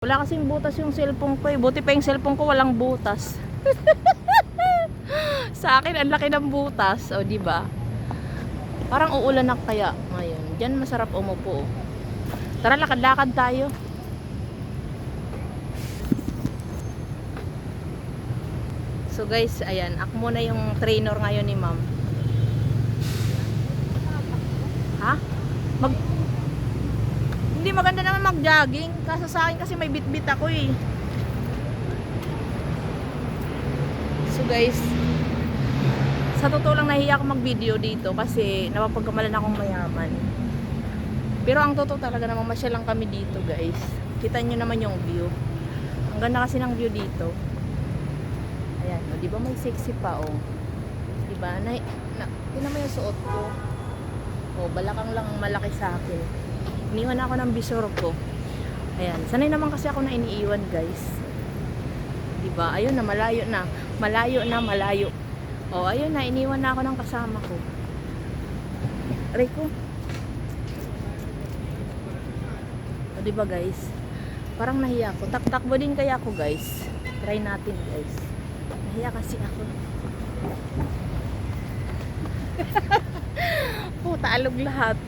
Wala kasing butas yung cellphone ko eh. Buti pa yung cellphone ko walang butas. Sa akin, ang laki ng butas. O, di ba? Parang uulan na kaya ngayon. Diyan masarap umupo. Tara, lakad-lakad tayo. So guys, ayan. Ako muna yung trainer ngayon ni ma'am. Ha? Mag... Hindi maganda naman mag-jogging. Kaso sa akin kasi may bit-bit ako eh. So guys, sa totoo lang nahiya ako mag-video dito kasi napapagkamalan akong mayaman. Pero ang totoo talaga naman masya lang kami dito guys. Kita nyo naman yung view. Ang ganda kasi ng view dito. Ayan, o, di ba may sexy pa oh. Di ba? Na, na, tinan mo yung suot ko. Oh, balakang lang ang malaki sa akin. Iniwan ako ng bisor ko. Ayan, sanay naman kasi ako na iniiwan guys. Di ba? Ayun na, malayo na. Malayo na, malayo. Oh, ayun na, iniwan na ako ng kasama ko. Ko. O, di ba guys? Parang nahiya ako. Tak-takbo din kaya ako guys. Try natin guys. Nahiya kasi ako. oh, taalog lahat.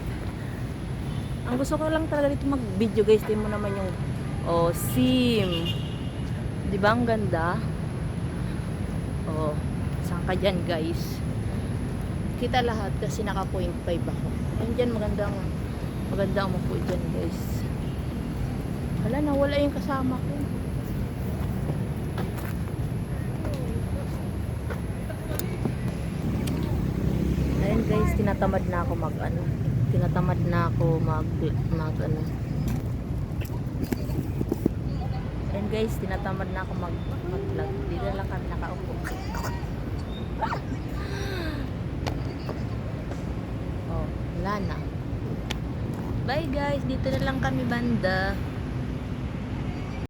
Ang gusto ko lang talaga dito mag-video guys. Tingnan mo naman yung oh, sim. Di ba ang ganda? Oh, saan ka dyan guys? Kita lahat kasi naka 0.5 ako. Ayun magandang maganda ang po dyan guys. Wala na, wala yung kasama ko. Ayun guys, tinatamad na ako mag ano. Tinatamad na ako mag mag ano. Ayun guys, tinatamad na ako mag mag vlog. Dito lang kami nakaupo. oh, wala na. Bye guys, dito na lang kami banda.